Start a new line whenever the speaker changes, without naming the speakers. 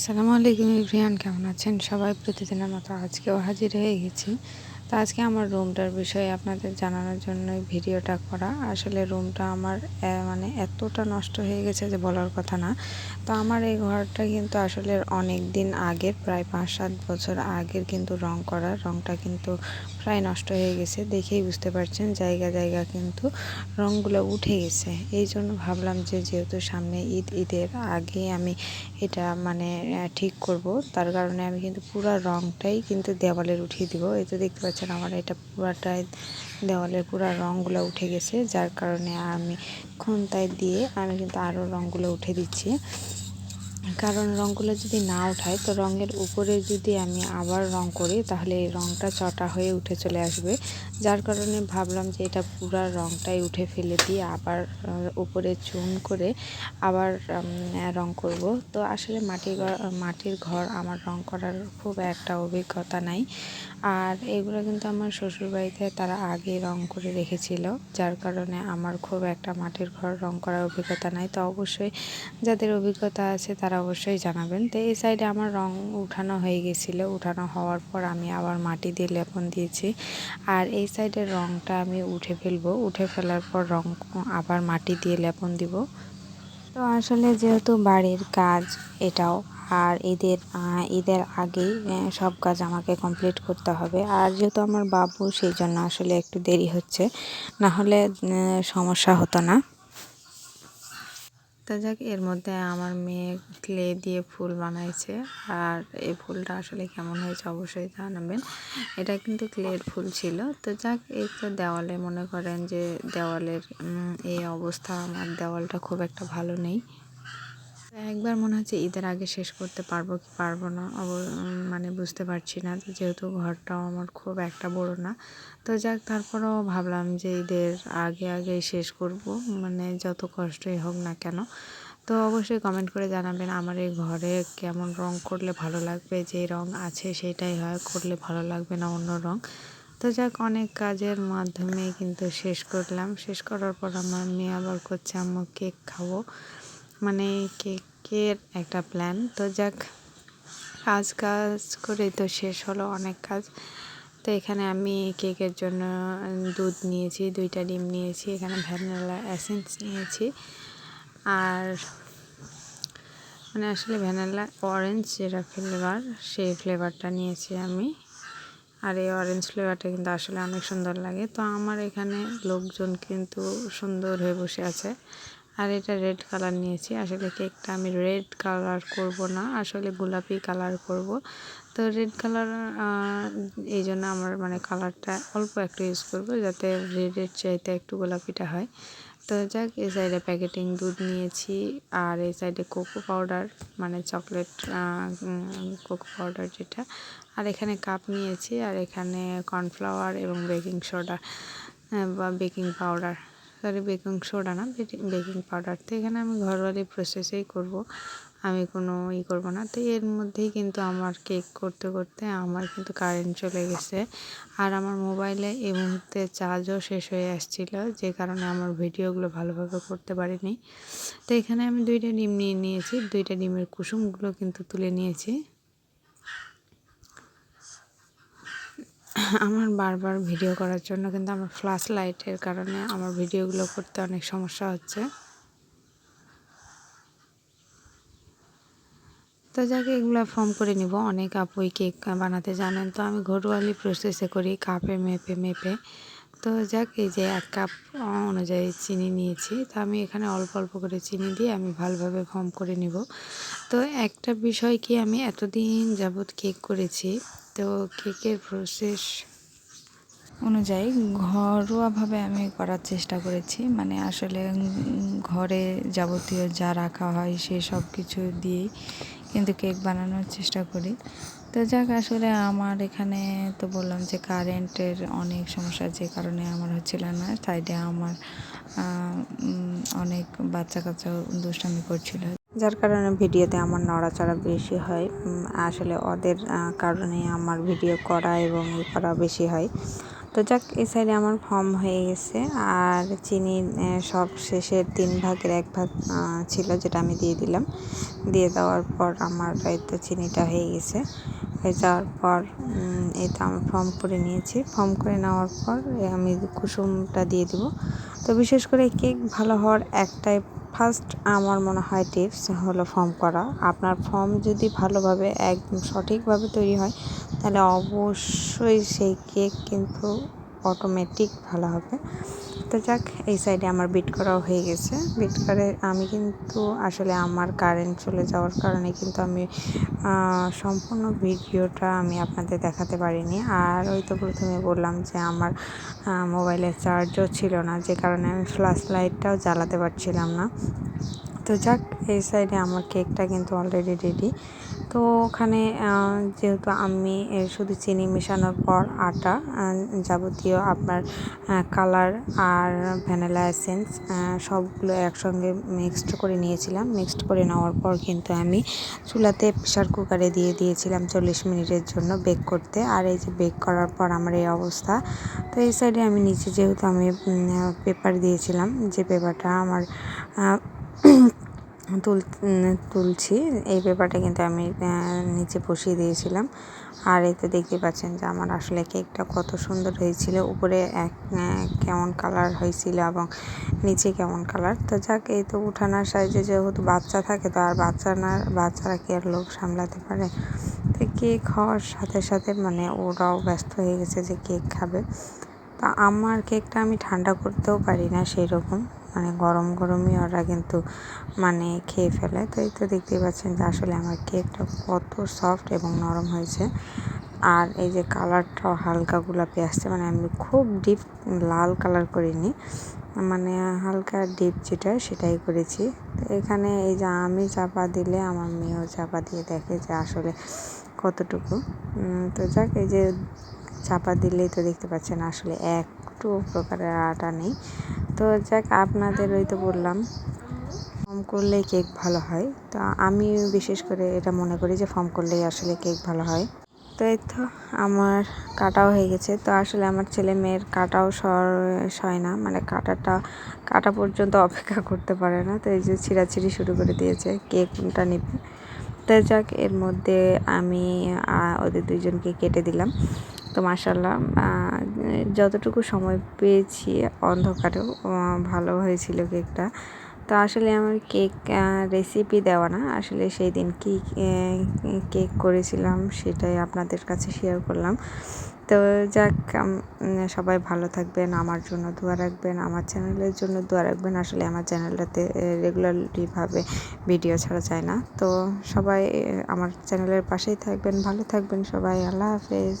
আসসালামু আলাইকুম ইভরিয়ান কেমন আছেন? সবাই প্রতিদিনের মতো আজকেও হাজির হয়ে গেছি। তো আজকে আমার রুমটার বিষয়ে আপনাদের জানানোর জন্য ভিডিওটা করা। আসলে রুমটা আমার মানে এতটা নষ্ট হয়ে গেছে যে বলার কথা না। তো আমার এই ঘরটা কিন্তু আসলে অনেক দিন আগের, প্রায় পাঁচ সাত বছর আগের কিন্তু রং করা। রংটা কিন্তু প্রায় নষ্ট হয়ে গেছে, দেখেই বুঝতে পারছেন, জায়গা জায়গা কিন্তু রঙগুলো উঠে গেছে। এই জন্য ভাবলাম যে যেহেতু সামনে ঈদ, ঈদের আগে আমি এটা মানে ঠিক করব, তার কারণে আমি কিন্তু পুরো রঙটাই কিন্তু দেওয়ালের উঠিয়ে দিব। এই তো দেখতে পাচ্ছেন আমার এটা পুরাটাই দেওয়ালের পুরো রঙগুলো উঠে গেছে, যার কারণে আমি খুন্তায় দিয়ে আমি কিন্তু আরও রঙগুলো উঠে দিচ্ছি। কারণ রঙগুলো যদি না ওঠায় তো রঙের উপরে যদি আমি আবার রং করি, তাহলে রঙটা চটা হয়ে উঠে চলে আসবে। যার কারণে ভাবলাম যে এটা পুরো রঙটাই উঠে ফেলে দিয়ে আবার উপরে চুন করে আবার রং করব। তো আসলে মাটির মাটির ঘর আমার রং করার খুব একটা অভিজ্ঞতা নাই। আর এগুলো কিন্তু আমার শ্বশুরবাড়িতে তারা আগে রং করে রেখেছিল, যার কারণে আমার খুব একটা মাটির ঘর রং করার অভিজ্ঞতা নাই। তো অবশ্যই যাদের অভিজ্ঞতা আছে তারা অবশ্যই জানাবেন। তো এই সাইডে আমার রং উঠানো হয়ে গেছিল। উঠানো হওয়ার পর আমি আবার মাটি দিয়ে লেপন দিয়েছি। আর এই সাইডের রংটা আমি উঠে ফেলব। উঠে ফেলার পর রং আবার মাটি দিয়ে লেপন দিব। তো আসলে যেহেতু বাড়ির কাজ এটাও, আর ঈদের ঈদের আগেই সব কাজ আমাকে কমপ্লিট করতে হবে। আর যেহেতু আমার বাবু, সেই জন্য আসলে একটু দেরি হচ্ছে। না হলে সমস্যা হতো না। তো যাক, এর মধ্যে আমার মেয়ে ক্লে দিয়ে ফুল বানাইছে। আর এই ফুলটা আসলে কেমন হয়েছে অবশ্যই জানাবেন। এটা কিন্তু ক্লের ফুল ছিল। তো যাক, এই তো দেওয়ালে মনে করেন যে দেওয়ালের এই অবস্থা। আমার দেওয়ালটা খুব একটা ভালো নেই। একবার মনে হচ্ছে ঈদের আগে শেষ করতে পারব কি পারব না, অব মানে বুঝতে পারছি না। যেহেতু ঘরটাও আমার খুব একটা বড় না। তো যাক, তারপরেও ভাবলাম যে ঈদের আগে আগে শেষ করব মানে যত কষ্টই হোক না কেন। তো অবশ্যই কমেন্ট করে জানাবেন আমার এই ঘরে কেমন রং করলে ভালো লাগবে, যে রং আছে সেটাই হয়, করলে ভালো লাগবে না অন্য রং। তো যাক, অনেক কাজের মাধ্যমে কিন্তু শেষ করলাম। শেষ করার পর আমার মেয়ে আবার করছে আমার কেক খাব। মানে কেকের একটা প্ল্যান তো যাক, কাজ কাজ করে তো শেষ হলো অনেক কাজ। তো এখানে আমি কেকের জন্য দুধ নিয়েছি, দুইটা ডিম নিয়েছি, এখানে ভ্যানিলা অ্যাসেন্স নিয়েছি। আর মানে আসলে ভ্যানিলা অরেঞ্জ যেটা ফ্লেভার সেই ফ্লেভারটা নিয়েছি আমি। আর এই অরেঞ্জ ফ্লেভারটা কিন্তু আসলে অনেক সুন্দর লাগে। তো আমার এখানে লোকজন কিন্তু সুন্দর হয়ে বসে আছে। আর এটা রেড কালার নিয়েছি। আসলে কেকটা আমি রেড কালার করব না, আসলে গোলাপি কালার করব। তো রেড কালার এই জন্য আমার মানে কালারটা অল্প একটু ইউজ করব যাতে রেডের চাইতে একটু গোলাপিটা হয়। তো যাক এই সাইডে প্যাকেটিং দুধ নিয়েছি আর এই সাইডে কোকো পাউডার মানে চকলেট কোকো পাউডার যেটা। আর এখানে কাপ নিয়েছি আর এখানে কর্নফ্লাওয়ার এবং বেকিং সোডা বা baking powder sorry baking soda না বেকিং পাউডার। তো এখানে আমি ঘরোয়ালি প্রসেসেই করব। আমি কোনো ই করব না। তো এর মধ্যেই কিন্তু আমার কেক করতে করতে আমার কিন্তু কারেন্ট চলে গেছে। আর আমার মোবাইলে এই মুহূর্তে চার্জও শেষ হয়ে আসছিল, যে কারণে আমার ভিডিওগুলো ভালোভাবে করতে পারিনি। তো এখানে আমি দুইটা ডিম নিয়ে নিয়েছি। দুইটা ডিমের কুসুমগুলো কিন্তু তুলে নিয়েছি। আমার বারবার ভিডিও করার জন্য কিন্তু আমার ফ্ল্যাশ লাইটের কারণে আমার ভিডিওগুলো করতে অনেক সমস্যা হচ্ছে। তো যাকে, এগুলো ফর্ম করে নিব। অনেক আপুই কেক বানাতে জানেন, তো আমি ঘরোয়ালি প্রসেসে করি, কাপে মেপে মেপে। তো যাক, এই যে এক কাপ অনুযায়ী চিনি নিয়েছি। তো আমি এখানে অল্প অল্প করে চিনি দিয়ে আমি ভালোভাবে ফর্ম করে নিব। তো একটা বিষয় কি, আমি এতদিন যাবৎ কেক করেছি, তো কেকের প্রসেস অনুযায়ী ঘরোয়াভাবে আমি করার চেষ্টা করেছি। মানে আসলে ঘরে যাবতীয় যা রাখা হয় সে সব কিছু দিয়েই কিন্তু কেক বানানোর চেষ্টা করি। তো যাক, আসলে আমার এখানে তো বললাম যে কারেন্টের অনেক সমস্যা, যে কারণে আমার হচ্ছিল না। সাইডে আমার অনেক বাচ্চা কাচ্চা দুষ্টামি করছিল। যার কারণে ভিডিওতে আমার নড়াচড়া বেশি হয়। আসলে ওদের কারণে আমার ভিডিও করা এবং ই করা বেশি হয়। তো যাক, এই সাইডে আমার ফর্ম হয়ে গেছে। আর চিনি সব শেষের তিন ভাগের এক ভাগ ছিল যেটা আমি দিয়ে দিলাম। দিয়ে দেওয়ার পর আমার তো চিনিটা হয়ে গেছে। হয়ে যাওয়ার পর এটা আমি ফর্ম করে নিয়েছি। ফর্ম করে নেওয়ার পর আমি কুসুমটা দিয়ে দিব। তো বিশেষ করে কেক ভালো হওয়ার একটাই ফার্স্ট আমার মনে হয় টিপস হলো ফর্ম করা। আপনার ফর্ম যদি ভালোভাবে একদম সঠিকভাবে তৈরি হয়, তাহলে অবশ্যই সেই কেক কিন্তু অটোমেটিক ভালো হবে। তো যাক, এই সাইডে আমার বিট করাও হয়ে গেছে। বিট করে আমি কিন্তু আসলে আমার কারেন্ট চলে যাওয়ার কারণে কিন্তু আমি সম্পূর্ণ ভিডিওটা আমি আপনাদের দেখাতে পারিনি। আর ওই তো প্রথমে বললাম যে আমার মোবাইলের চার্জও ছিল না, যে কারণে আমি ফ্ল্যাশ লাইটটাও জ্বালাতে পারছিলাম না। তো যাক, এই সাইডে আমার কেকটা কিন্তু অলরেডি রেডি তো ওখানে যেহেতু আমি শুধু চিনি মেশানোর পর আটা যাবতীয় আপনার কালার আর ভ্যানিলা এসেন্স সবগুলো একসঙ্গে মিক্সড করে নিয়েছিলাম। মিক্সড করে নেওয়ার পর কিন্তু আমি চুলাতে প্রেশার কুকারে দিয়ে দিয়েছিলাম চল্লিশ মিনিটের জন্য বেক করতে। আর এই যে বেক করার পর আমার এই অবস্থা। তো এই সাইডে আমি নিচে যেহেতু আমি পেপার দিয়েছিলাম, যে পেপারটা আমার তুল তুলছি। এই পেপারটা কিন্তু আমি নিচে বসিয়ে দিয়েছিলাম। আর এতে দেখতে পাচ্ছেন যে আমার আসলে কেকটা কত সুন্দর হয়েছিল। উপরে এক কেমন কালার হয়েছিল এবং নিচে কেমন কালার। তো যাক, এই তো উঠানার সাইজে যেহেতু বাচ্চা থাকে, তো আর বাচ্চা না, বাচ্চারা কি আর লোক সামলাতে পারে? তো কেক হওয়ার সাথে সাথে মানে ওরাও ব্যস্ত হয়ে গেছে যে কেক খাবে। তা আমার কেকটা আমি ঠান্ডা করতেও পারি না সেই রকম মানে গরম গরমই ওরা কিন্তু মানে খেয়ে ফেলে। তো এই তো দেখতেই পাচ্ছেন যে আসলে আমার কেকটা কত সফট এবং নরম হয়েছে। আর এই যে কালারটাও হালকা গোলাপি আসছে মানে আমি খুব ডিপ লাল কালার করিনি। মানে হালকা ডিপ যেটা সেটাই করেছি। তো এখানে এই যে আমি চাপা দিলে আমার মেয়েও চাপা দিয়ে দেখে যে আসলে কতটুকু। তো যাক, এই যে চাপা দিলেই তো দেখতে পাচ্ছেন আসলে একটু প্রকারের আটা নেই। তো যাক, আপনাদের ওই তো বললাম। ফর্ম করলেই কেক ভালো হয়। তো আমি বিশেষ করে এটা মনে করি যে ফর্ম করলেই আসলে কেক ভালো হয়। তো এই তো আমার কাটাও হয়ে গেছে। তো আসলে আমার ছেলে মেয়ের কাটাও সয় না। মানে কাটাটা, কাটা পর্যন্ত অপেক্ষা করতে পারে না। তো এই যে ছিঁড়াছিঁড়ি শুরু করে দিয়েছে কেক কোনটা নিবে। তো যাক, এর মধ্যে আমি ওদের দুইজনকে কেটে দিলাম। তো মাসাল্লাহ যতটুকু সময় পেয়েছি অন্ধকারেও ভালো হয়েছিল কেকটা। তো আসলে আমার কেক রেসিপি দেওয়া না, আসলে সেই দিন কী কেক করেছিলাম সেটাই আপনাদের কাছে শেয়ার করলাম। তো যাক সবাই ভালো থাকবেন, আমার জন্য দোয়া রাখবেন, আমার চ্যানেলের জন্য দোয়া রাখবেন। আসলে আমার চ্যানেলটাতে রেগুলারলিভাবে ভিডিও ছাড়া যায় না। তো সবাই আমার চ্যানেলের পাশেই থাকবেন, ভালো থাকবেন সবাই, আল্লাহ হাফেজ।